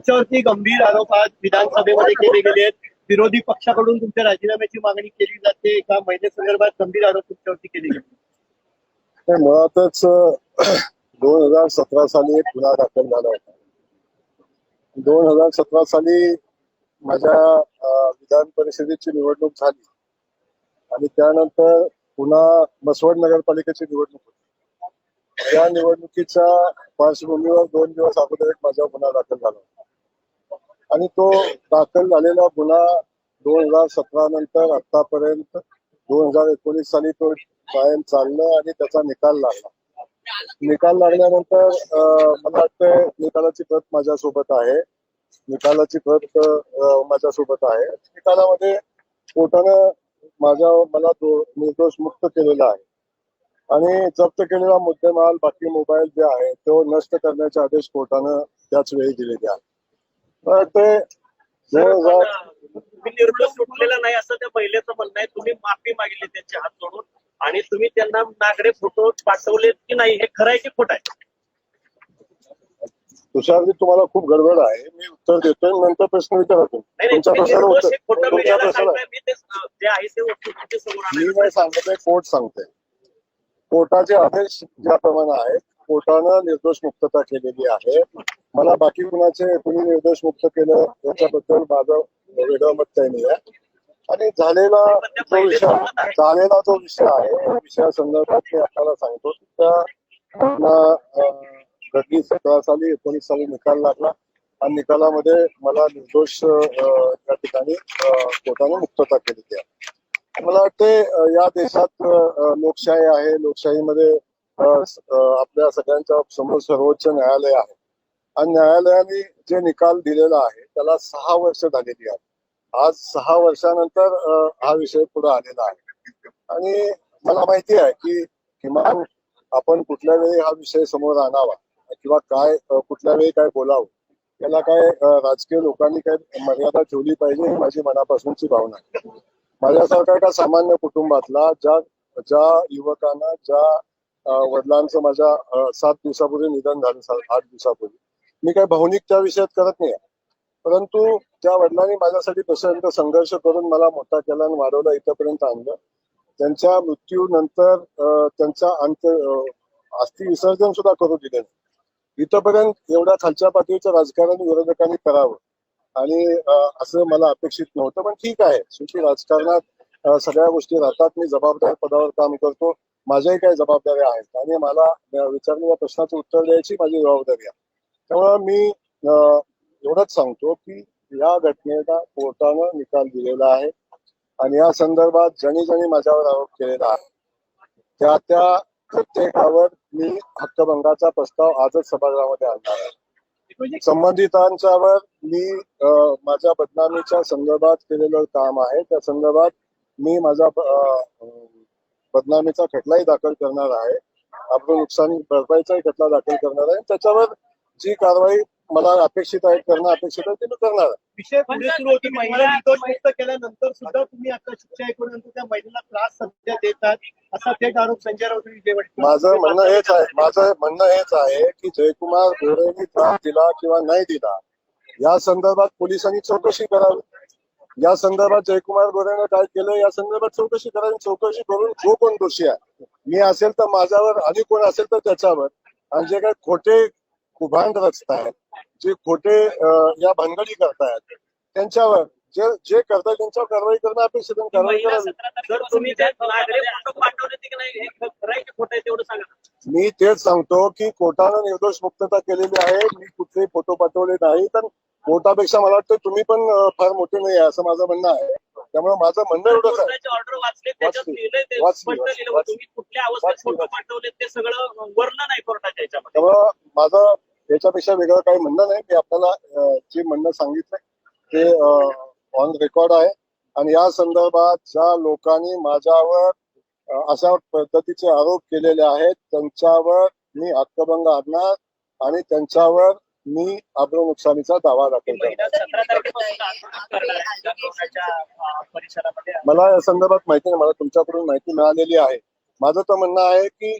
तुमच्यावरती गंभीर आरोप आज विधानसभेमध्ये केले गेले आहेत. विरोधी पक्षाकडून तुमच्या राजीनाम्याची मागणी केली जाते. एका महिलेसंदर्भात गंभीर आरोप तुमच्यावरती केले गेले तर मुळातच दोन हजार सतरा साली एक गुन्हा दाखल झाला होता. दोन हजार सतरा साली माझ्या विधान परिषदेची निवडणूक झाली. आणि त्यानंतर पुन्हा मसवड नगरपालिकेची निवडणूक होती. त्या निवडणुकीच्या पार्श्वभूमीवर दोन दिवस अगोदर एक माझा गुन्हा दाखल झाला होता. आणि तो दाखल झालेला गुन्हा दोन हजार सतरा नंतर आतापर्यंत दोन हजार एकोणीस साली तो कायम चाललं आणि त्याचा निकाल लागला. निकाल लागल्यानंतर मला वाटतं निकालाची प्रत माझ्यासोबत आहे. निकालाची प्रत माझ्यासोबत आहे. निकालामध्ये कोर्टानं माझ्या मला दो- निर्दोष मुक्त केलेला आहे. आणि जप्त केलेला मुद्देमाल बाकी मोबाईल जे आहे तो नष्ट करण्याचे आदेश कोर्टानं त्याच वेळी दिलेले आहेत. ते निर्दोष सुटलेला नाही असं त्या महिलेचं म्हणणं आहे. तुम्ही माफी मागितली त्यांचे हात जोडून आणि तुम्ही त्यांना नागडे फोटो पाठवलेत की नाही हे खरं आहे की खोट आहे? तुषारजी तुम्हाला खूप गडबड आहे. मी उत्तर देतोय नंतर प्रश्न विचारा तुम्ही. नाही नाही तुमच्या तुम्ही प्रश्नाला निर्दोष उत्तर खोटं तुमच्या मीडियाला प्रश्नाला सांगताय. मी. नाही सांगत आहे कोर्ट सांगते कोर्टाचे आदेश ज्याप्रमाणे आहेत कोर्टानं निर्दोष मुक्तता केलेली आहे. मला बाकी कुणाचे कुणी निर्दोष मुक्त केलं याच्याबद्दल माझं वेगळं मत काही नाही आहे आणि झालेला जो विषय झालेला जो विषय आहे या विषयासंदर्भात मी आपल्याला सांगतो त्या सतरा साली एकोणीस साली निकाल लागला. आणि निकालामध्ये मला निर्दोष या ठिकाणी कोर्टाने मुक्तता केलेली आहे. मला वाटते या देशात लोकशाही आहे. लोकशाहीमध्ये आपल्या सगळ्यांच्या समोर सर्वोच्च न्यायालय आहे. आणि न्यायालयाने जे निकाल दिलेला आहे त्याला सहा वर्ष झालेली आहे आज सहा वर्षानंतर हा विषय पुढे आलेला आहे. आणि मला माहिती आहे की किमान आपण कुठल्या वेळी हा विषय समोर आणावा किंवा काय कुठल्या वेळी काय बोलावं त्याला काय राजकीय लोकांनी काय मर्यादा ठेवली पाहिजे ही माझी मनापासूनची भावना आहे. माझ्यासारखा एका सामान्य कुटुंबातला ज्या ज्या युवकांना ज्या वडिलांचं माझ्या सात दिवसापूर्वी निधन झालं आठ दिवसापूर्वी. मी काही भावनिक त्या विषयात करत नाही परंतु त्या वडिलांनी माझ्यासाठी तसं संघर्ष करून मला मोठा केला आणि वाढवला इथपर्यंत आणलं. त्यांच्या मृत्यूनंतर त्यांचा अंत अस्थि विसर्जन सुद्धा करू दिले नाही. इथपर्यंत एवढ्या खालच्या पातळीचं राजकारण विरोधकांनी करावं. आणि असं मला अपेक्षित नव्हतं पण ठीक आहे. शेवटी राजकारणात सगळ्या गोष्टी राहतात. मी जबाबदार पदावर काम करतो. माझ्याही काही जबाबदाऱ्या आहेत आणि मला विचारलेल्या प्रश्नाचं उत्तर द्यायची माझी जबाबदारी आहे. त्यामुळे मी एवढंच सांगतो की या घटनेला कोर्टानं निकाल दिलेला आहे आणि या संदर्भात ज्यांनी ज्यांनी माझ्यावर आरोप केलेला आहे त्या त्या प्रत्येकावर मी हक्कभंगाचा प्रस्ताव आजच सभागृहामध्ये आणणार आहे. संबंधितांच्यावर मी माझ्या बदनामीच्या संदर्भात केलेलं काम आहे. त्या संदर्भात मी माझा बदनामीचा खटलाही दाखल करणार आहे. आपलं नुकसान भरपाईचाही खटला दाखल करणार आहे. त्याच्यावर जी कारवाई मला अपेक्षित आहे करणं अपेक्षित आहे ते मी करणार आहे. विषय पुढे सुरू होती. महिला निर्दोष मुक्त केल्यानंतर सुद्धा तुम्ही आता शिक्षा ऐकूनंतर त्या महिलेला त्रास सध्या देतात असा थेट आरोप संजय राऊत माझं म्हणणं हेच आहे माझं म्हणणं हेच आहे की जयकुमार गोरेंनी त्रास दिला किंवा नाही दिला. या संदर्भात पोलिसांनी चौकशी करावी. या संदर्भात जयकुमार गोरेनं काय केलं या संदर्भात चौकशी करावी चौकशी करून जो कोण दोषी आहे मी असेल तर माझ्यावर आणि कोण असेल तर त्याच्यावर. आणि जे काही खोटे कुभांड रचतायत जे खोटे या भानगडी करतायत त्यांच्यावर जे जे करतायत त्यांच्यावर कारवाई करणं अपेक्षित. कारवाई करावी. मी तेच सांगतो की कोर्टानं निर्दोष मुक्तता केलेली आहे मी कुठलेही फोटो पाठवले नाही तर कोर्टापेक्षा मला वाटतं तुम्ही पण फार मोठे नाही आहे असं माझं म्हणणं आहे. त्यामुळे माझं म्हणणं एवढंच आहे. त्यामुळं माझं याच्यापेक्षा वेगळं काही म्हणणं नाही. मी आपल्याला जे म्हणणं सांगितलंय ते ऑन रेकॉर्ड आहे. आणि या संदर्भात ज्या लोकांनी माझ्यावर अशा पद्धतीचे आरोप केलेले आहेत त्यांच्यावर मी हक्कभंग आणणार आणि त्यांच्यावर मी आब्रू नुकसानीचा दावा दाखल मला या संदर्भात माहिती नाही. मला तुमच्याकडून माहिती मिळालेली आहे. माझं तर म्हणणं आहे की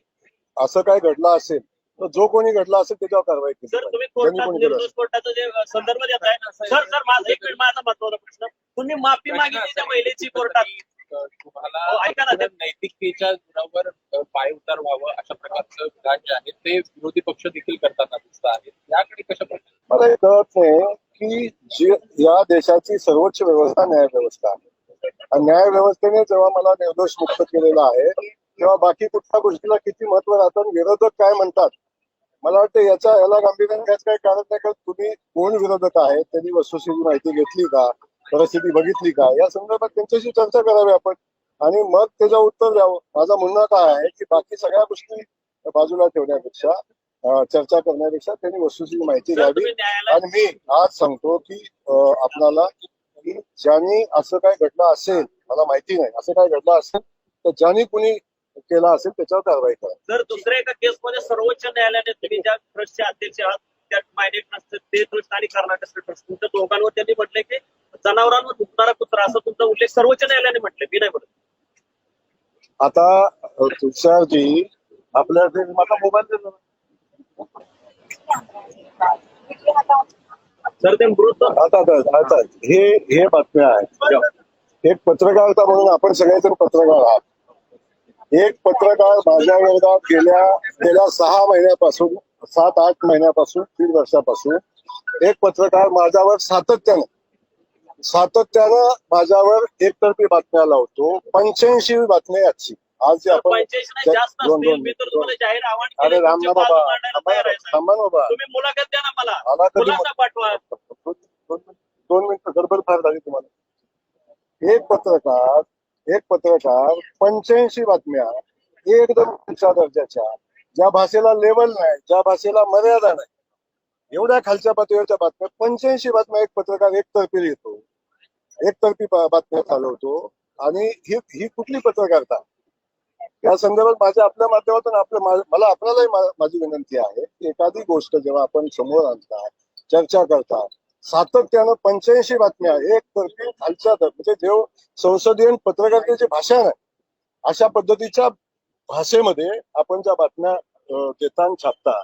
असं काय घडलं असेल तर जो कोणी घडला असेल त्याच्यावर कारवाई केली सर पाहिजे. तुम्ही त्यांनी कोर्टात कोणी केलं निर्दोष कोर्टाचा जे अ, संदर्भ देत आहे सर सर माझा एक मिनिट माझा महत्त्वाचा प्रश्न. तुम्ही माफी मागितली त्या महिलेची कोर्टात? तुम्हाला हो, ऐका ना, ते- नैतिकतेच्या गुणावर अ, पायउतार व्हावं अशा प्रकारचं विधान जे आहे. ते विरोधी पक्ष देखील करताना दिसत आहेत याकडे कशा प्रकारे मला हे कळत नाही की जी या देशाची सर्वोच्च व्यवस्था न्याय व्यवस्था आहे आणि न्याय व्यवस्थेने जेव्हा मला निर्दोष मुक्त केलेला आहे तेव्हा बाकी कुठल्या गोष्टीला किती महत्त्व राहतं आणि विरोधक काय म्हणतात? मला वाटतं याच्या याला गांभीर्याने घ्यायचं काही कारण नाही कारण तुम्ही कोण विरोधक आहेत त्यांनी वस्तुस्थिती माहिती घेतली का परिस्थिती बघितली का? या संदर्भात त्यांच्याशी चर्चा करावी आपण. आणि मग त्याचं उत्तर द्यावं. माझं म्हणणं काय आहे की बाकी सगळ्या गोष्टी बाजूला ठेवण्यापेक्षा चर्चा करण्यापेक्षा त्यांनी वस्तुस्थिती माहिती न्यायालयात आणि मी आज सांगतो की आपणाला की ज्यांनी असं काय घडलं असेल मला माहिती नाही असं काय घडलं असेल तर ज्यांनी कुणी केलं असेल त्याच्यावर कारवाई करा. सर दुसऱ्या एका केसमध्ये सर्वोच्च न्यायालयाने तुम्ही ज्या ट्रस्टचे अध्यक्ष आहात त्या मायने ट्रस्ट ते ट्रस्ट आणि कर्नाटक ट्रस्ट तुमच्या दोघांवर त्यांनी म्हटले की जनावरांवर दुखणारा कुत्रा असा तुमचा उल्लेख सर्वोच्च न्यायालयाने म्हटले मी नाही म्हणत. आता तुषारजी आपल्या माझा मोबाईल. सर ते मृत आता आता हे हे बातम्या आहेत. एक पत्रकारिता म्हणून आपण सगळेजण पत्रकार आहात. एक पत्रकार माझ्या वर्गात गेल्या गेल्या सहा महिन्यापासून सात आठ महिन्यापासून तीन वर्षापासून एक पत्रकार माझ्यावर सातत्यानं सातत्यानं माझ्यावर एकतर्फी बातम्या लावतो. पंच्याऐंशी बातम्या आजची आज जे आपण जास्त दोन- असतील दोन- मी तर तुम्हाला जाहीर आव्हान अरे केलं राम तुमची ना बाबा. मांडायला थांबा तयार आहे ना, साहेब. थांबा ना बाबा. तुम्ही मुलाखत द्या ना मला. कधी खुलासा पाठवा. दोन दोन- दोन मिनिटं गडबड फार झाली तुम्हाला. एक पत्रकार एक पत्रकार पंच्याऐंशी बातम्या एकदम उंच्या दर्जाच्या. ज्या भाषेला लेवल नाही ज्या भाषेला मर्यादा नाही. एवढ्या खालच्या पातळीवरच्या बातम्या पंच्याऐंशी बातम्या एक पत्रकार एकतर्फी लिहितो. एकतर्फी बा- बातम्या चालवतो. आणि ही ही कुठली पत्रकारिता या संदर्भात माझ्या आपल्या माध्यमातून आपल्या मला आपल्यालाही माझी विनंती आहे की एखादी गोष्ट जेव्हा आपण समोर आणता चर्चा करता सातत्यानं पंच्याऐंशी बातम्या एक तर्फी खालच्या म्हणजे जेव्हा संसदीय पत्रकारितेची भाषा आहे अशा पद्धतीच्या भाषेमध्ये आपण ज्या बातम्या देताना छापता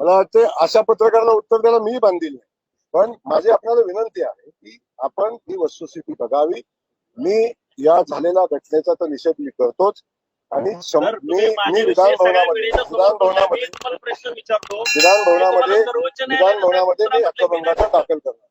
मला वाटते अशा पत्रकाराला उत्तर द्यायला मी बांधील नाही. पण माझी आपल्याला विनंती आहे की आपण ही वस्तुस्थिती बघावी. मी या झालेल्या घटनेचा तर निषेध मी करतोच. आणि सर मी तुम्ही मी हक्कभंगाचा दाखल करणार.